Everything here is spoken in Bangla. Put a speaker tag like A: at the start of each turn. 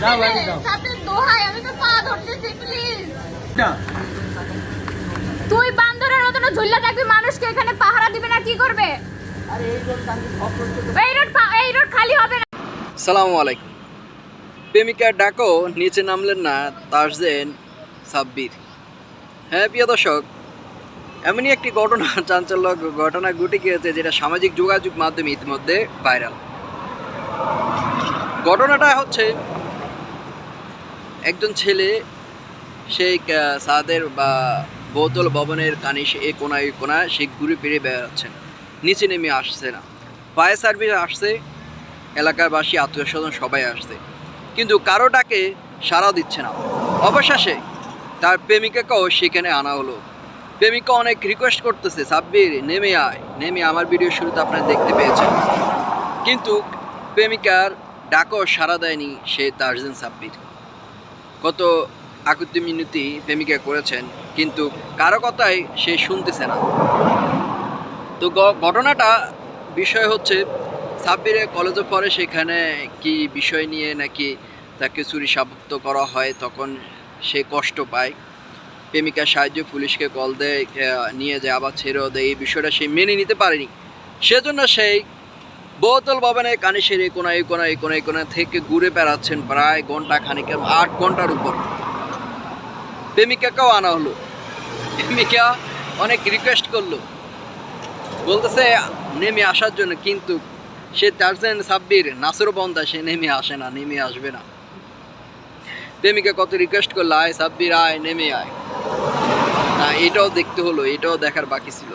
A: যাও,
B: দিলে
A: বাড়ি যাও।
B: দোহাই আমি তো পা ধরতেছি প্লিজ
A: না।
B: তুই বান্দরের মতন ঝুল্লা থাকবি মানুষকে এখানে পাহারা দিবে না কি করবে? এই রোড পা- এই রোড খালি হবে না।
C: সালামু আলাইকুম। প্রেমিকার ডাকো নিচে নামলেন না তাজদেন সাব্বির। হ্যাঁ প্রিয় দর্শক এমনই একটি ঘটনা চাঞ্চল্য ঘটনা ঘটে গিয়েছে যেটা সামাজিক যোগাযোগ মাধ্যমে ইতিমধ্যে ভাইরাল। ঘটনাটা হচ্ছে একজন ছেলে সেই সাদের বা বোতল ভবনের কানে এ কোনা এই কোনা সে ঘুরে ফিরে বেড়াচ্ছেন। নিচে নেমে আসছে না। ফায়ার সার্ভিস আসছে, এলাকারবাসী আত্মীয় স্বজন সবাই আসছে। কিন্তু কারোটাকে সাড়া দিচ্ছে না। অবশেষে তার প্রেমিকাকেও সেখানে আনা হলো। প্রেমিকা অনেক রিকোয়েস্ট করতেছে, সাব্বির, নেমে আয়। নেমে, আমার ভিডিও শুরুতে আপনারা দেখতে পেয়েছেন। কিন্তু প্রেমিকার ডাকও সাড়া দেয়নি সে তার্জেন সাব্বির। কত আকুতি মিনতি প্রেমিকা করেছেন, কিন্তু কারও কথাই সে শুনতেছে না। তো ঘটনাটা বিষয় হচ্ছে, সাব্বিরে কলেজে পড়ে সেখানে কি বিষয় নিয়ে নাকি তাকে চুরি সাব্যস্ত করা হয়, তখন সে কষ্ট পায়। প্রেমিকার সাহায্য পুলিশকে কল দেয় নিয়ে যায়, আবার ছেড়েও দেয়, এই বিষয়টা সে মেনে নিতে পারেনি। সেজন্য সেই বোতল ভবনে কানে সেরে কোনা এই কোনা এই কোনা এই কোনা থেকে ঘুরে বেড়াচ্ছেন প্রায় ঘণ্টা খানিক আট ঘণ্টার উপর। প্রেমিকাকেও আনা হলো। প্রেমিকা অনেক রিকোয়েস্ট করল। বলতেছে, নেমে আসার জন্য। কিন্তু সে টার্জেন সাব্বির, নাসর বন্দা, সে নেমে আসে না, নেমে আসবে না। প্রেমিকা কত রিকোয়েস্ট করল, আয় সাব্বির, আয়, নেমে আয়। না, এটাও দেখতে হলো, এটাও দেখার বাকি ছিল।